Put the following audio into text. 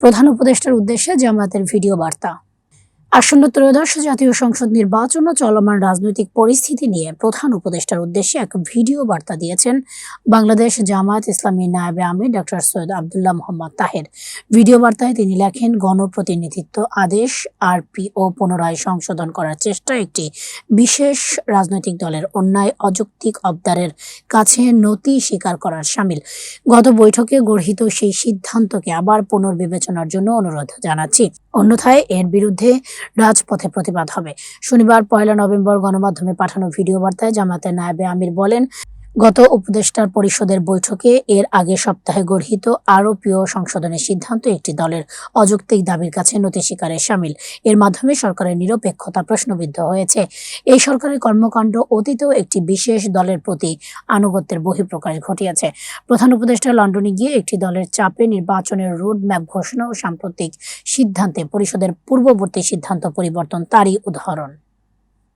প্রধান উপদেষ্টার উদ্দেশ্যে জামাতের ভিডিও বার্তা। আসন্ন ত্রয়োদশ জাতীয় সংসদ নির্বাচন ও চলমান রাজনৈতিক পরিস্থিতি নিয়ে প্রধান উপদেষ্টার উদ্দেশ্যে এক ভিডিও বার্তা দিয়েছেন বাংলাদেশ জামায়াত ইসলামী নায়েবে আমির ডক্টর সৈয়দ আবদুল্লাহ মোহাম্মদ তাহের। ভিডিও বার্তায় তিনি লেখেন, গণপ্রতিনিধিত্ব আদেশ আরপি ও পুনরায় সংশোধন করার চেষ্টা একটি বিশেষ রাজনৈতিক দলের অন্যায়, অযৌক্তিক অবদারের কাছে নতি স্বীকার করার সামিল। গত বৈঠকে গর্হিত সেই সিদ্ধান্তকে আবার পুনর্বিবেচনার জন্য অনুরোধ জানাচ্ছি। অন্যথায় এর বিরুদ্ধে রাজপথে প্রতিবাদ হবে। শনিবার পয়লা নভেম্বর গণমাধ্যমে পাঠানো ভিডিও বার্তায় জামাতের নায়েবে আমির বলেন গত উপদেষ্টার পরিষদের বৈঠকে এর আগে সপ্তাহে গর্হিত আরোপীয় সংশোধনের সিদ্ধান্ত একটি দলের অযৌক্তিক দাবির কাছে নতি স্বীকারের সামিল। এর মাধ্যমে সরকারের নিরপেক্ষতা প্রশ্নবিদ্ধ হয়েছে। এই সরকারের কর্মকাণ্ড অতীতেও একটি বিশেষ দলের প্রতি আনুগত্যের বহিঃপ্রকাশ ঘটিয়েছে। প্রধান উপদেষ্টা লন্ডনে গিয়ে একটি দলের চাপে নির্বাচনের রোড ম্যাপ ঘোষণা ও সাম্প্রতিক সিদ্ধান্তে পরিষদের পূর্ববর্তী সিদ্ধান্ত পরিবর্তন তারই উদাহরণ।